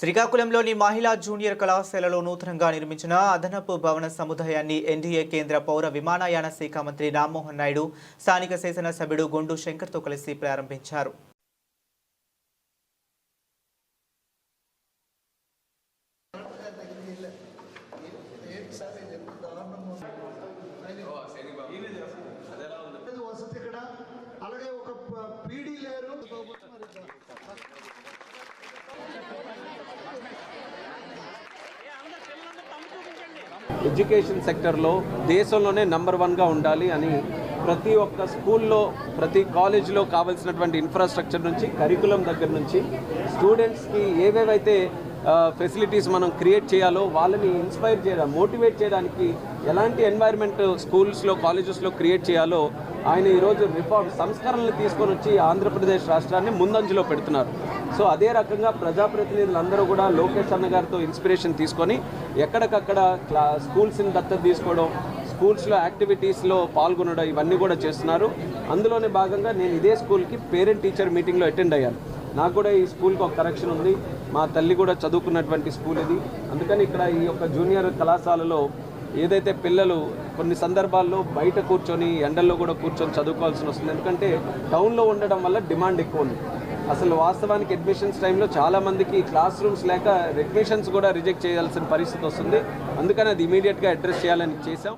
శ్రీకాకుళంలోని మహిళా జూనియర్ కళాశాలలో నూతనంగా నిర్మించిన అదనపు భవన సముదాయాన్ని ఎన్డీఏ కేంద్ర పౌర విమానయాన శాఖ మంత్రి రామ్మోహన్ నాయుడు స్థానిక శాసనసభ్యుడు గుండు శంకర్తో కలిసి ప్రారంభించారు. అలాగే ఒక పీడీ లేరు. ఎడ్యుకేషన్ సెక్టర్లో దేశంలోనే నంబర్ వన్గా ఉండాలి అని ప్రతి ఒక్క స్కూల్లో ప్రతి కాలేజీలో కావాల్సినటువంటి ఇన్ఫ్రాస్ట్రక్చర్ నుంచి కరికులం దగ్గర నుంచి స్టూడెంట్స్కి ఏవేవైతే ఫెసిలిటీస్ మనం క్రియేట్ చేయాలో వాళ్ళని ఇన్స్పైర్ చేయడం మోటివేట్ చేయడానికి ఎలాంటి ఎన్వైర్న్మెంట్ స్కూల్స్లో కాలేజెస్లో క్రియేట్ చేయాలో ఆయన ఈరోజు రిఫార్మ్ సంస్కరణలు తీసుకొని వచ్చి ఆంధ్రప్రదేశ్ రాష్ట్రాన్ని ముందంజలో పెడుతున్నారు. సో అదే రకంగా ప్రజాప్రతినిధులందరూ కూడా లోకేష్ అన్న గారితో ఇన్స్పిరేషన్ తీసుకొని ఎక్కడికక్కడ క్లా స్కూల్స్ని దత్తత తీసుకోవడం స్కూల్స్లో యాక్టివిటీస్లో పాల్గొనడం ఇవన్నీ కూడా చేస్తున్నారు. అందులోనే భాగంగా నేను ఇదే స్కూల్కి పేరెంట్ టీచర్ మీటింగ్లో అటెండ్ అయ్యాను. నాకు కూడా ఈ స్కూల్కి ఒక కరెక్షన్ ఉంది. మా తల్లి కూడా చదువుకున్నటువంటి స్కూల్ ఇది. అందుకని ఇక్కడ ఈ యొక్క జూనియర్ కళాశాలలో ఏదైతే పిల్లలు కొన్ని సందర్భాల్లో బయట కూర్చొని ఎండల్లో కూడా కూర్చొని చదువుకోవాల్సి వస్తుంది. ఎందుకంటే టౌన్లో ఉండడం వల్ల డిమాండ్ ఎక్కువ ఉంది. అసలు వాస్తవానికి అడ్మిషన్స్ టైంలో చాలామందికి క్లాస్ రూమ్స్ లేక అడ్మిషన్స్ కూడా రిజెక్ట్ చేయాల్సిన పరిస్థితి వస్తుంది. అందుకని అది ఇమీడియట్గా అడ్రస్ చేయాలని చేశాం.